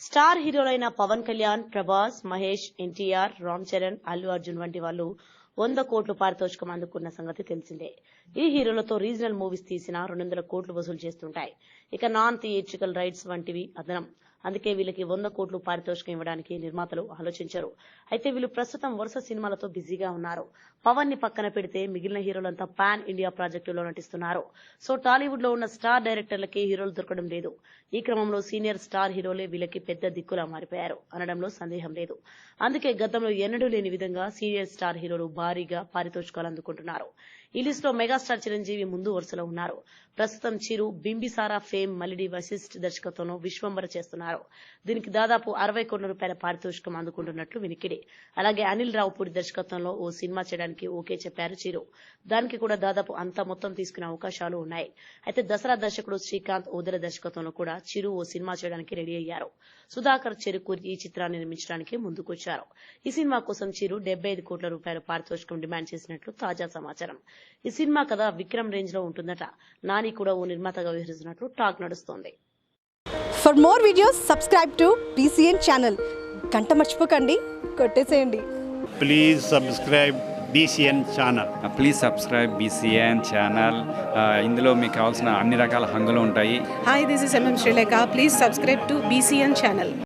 Star హీరోలైన పవన్ కళ్యాణ్ ప్రభాస్ మహేష్ ఎన్టీఆర్ రామ్ చరణ్ అల్లు అర్జున్ వంటి వాళ్ళు వంద కోట్లు పారితోషికం అందుకున్న సంగతి తెలిసిందే. ఈ హీరోలతో రీజనల్ మూవీస్ తీసిన రెండు వందల కోట్లు వసూలు చేస్తుంటాయి. ఇక నాన్ థియేట్రికల్ రైట్స్ వంటివి అదనం. అందుకే వీళ్ళకి వంద కోట్లు పారితోషికం ఇవ్వడానికి నిర్మాతలు ఆలోచించారు. అయితే వీళ్ళు ప్రస్తుతం వరుస సినిమాలతో బిజీగా ఉన్నారు. పవన్ని పక్కన పెడితే మిగిలిన హీరోలంతా పాన్ ఇండియా ప్రాజెక్టులో నటిస్తున్నారు. సో టాలీవుడ్లో ఉన్న స్టార్ డైరెక్టర్లకి హీరోలు దొరకడం లేదు. ఈ క్రమంలో సీనియర్ స్టార్ హీరోలే వీళ్ళకి పెద్ద దిక్కులా మారిపోయారు. అనడంలో సందేహం లేదు. అందుకే గతంలో ఎన్నడూ లేని విధంగా సీనియర్ స్టార్ హీరోలు భారీగా పారితోషికాలు అందుకుంటున్నారు. ఈ లిస్ట్లో మెగాస్టార్ చిరంజీవి ముందు వరుసలో ఉన్నారు. ప్రస్తుతం చిరు బింబిసారా ఫేమ్ మలిడి వశిష్ఠ్ దర్శకత్వంలో విశ్వంబర చేస్తున్నారు. దీనికి దాదాపు అరవై కోట్ల రూపాయల పారితోషికం అందుకుంటున్నట్లు వినికిడి. అలాగే అనిల్ రావుపూడి దర్శకత్వంలో ఓ సినిమా చేయడానికి ఓకే చెప్పారు చిరు. దానికి కూడా దాదాపు అంత మొత్తం తీసుకునే అవకాశాలు ఉన్నాయి. అయితే దసరా దర్శకుడు శ్రీకాంత్ ఓదెల దర్శకత్వంలో కూడా చిరు ఓ సినిమా చేయడానికి రెడీ అయ్యారు. సుధాకర్ చెరుకూరి ఈ చిత్రాన్ని నిర్మించడానికి ముందుకొచ్చారు. ఈ సినిమా కోసం చిరు డెబ్బై ఐదు కోట్ల రూపాయల పారితోషికం డిమాండ్ చేసినట్లు తాజా సమాచారం. ఈ సినిమా కథ విక్రమ్ రేంజ్లో ఉంటుందట. నాని కూడా ఓ నిర్మాతగా వ్యవహరిస్తున్నట్లు టాక్ నడుస్తోంది. For more videos subscribe to BCN channel గంట మర్చిపోకండి. కొట్టేసేయండి. Please subscribe BCN channel please subscribe BCN channel ఇందులో మీకు కావాల్సిన అన్ని రకాల హంగులు ఉంటాయి. Hi, this is MM Sri Lanka. Please subscribe to BCN channel.